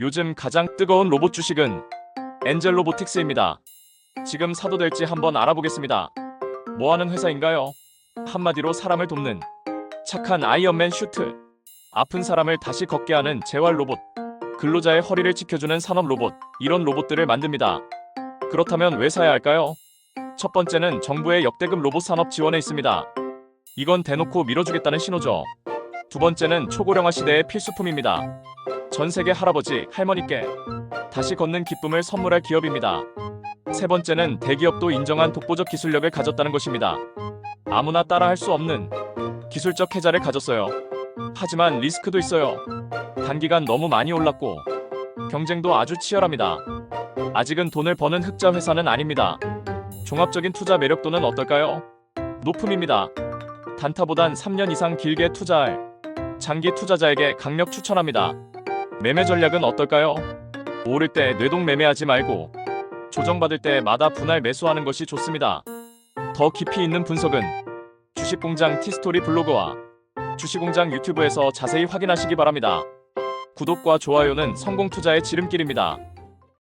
요즘 가장 뜨거운 로봇 주식은 엔젤 로보틱스입니다. 지금 사도 될지 한번 알아보겠습니다. 뭐 하는 회사인가요? 한마디로 사람을 돕는 착한 아이언맨 슈트. 아픈 사람을 다시 걷게 하는 재활 로봇. 근로자의 허리를 지켜주는 산업 로봇. 이런 로봇들을 만듭니다. 그렇다면 왜 사야 할까요? 첫 번째는 정부의 역대급 로봇 산업 지원에 있습니다. 이건 대놓고 밀어주겠다는 신호죠. 두 번째는 초고령화 시대의 필수품입니다. 전 세계 할아버지, 할머니께 다시 걷는 기쁨을 선물할 기업입니다. 세 번째는 대기업도 인정한 독보적 기술력을 가졌다는 것입니다. 아무나 따라할 수 없는 기술적 해자를 가졌어요. 하지만 리스크도 있어요. 단기간 너무 많이 올랐고 경쟁도 아주 치열합니다. 아직은 돈을 버는 흑자 회사는 아닙니다. 종합적인 투자 매력도는 어떨까요? 높음입니다. 단타보단 3년 이상 길게 투자할 장기 투자자에게 강력 추천합니다. 매매 전략은 어떨까요? 오를 때 뇌동 매매하지 말고 조정받을 때마다 분할 매수하는 것이 좋습니다. 더 깊이 있는 분석은 주식공장 티스토리 블로그와 주식공장 유튜브에서 자세히 확인하시기 바랍니다. 구독과 좋아요는 성공 투자의 지름길입니다.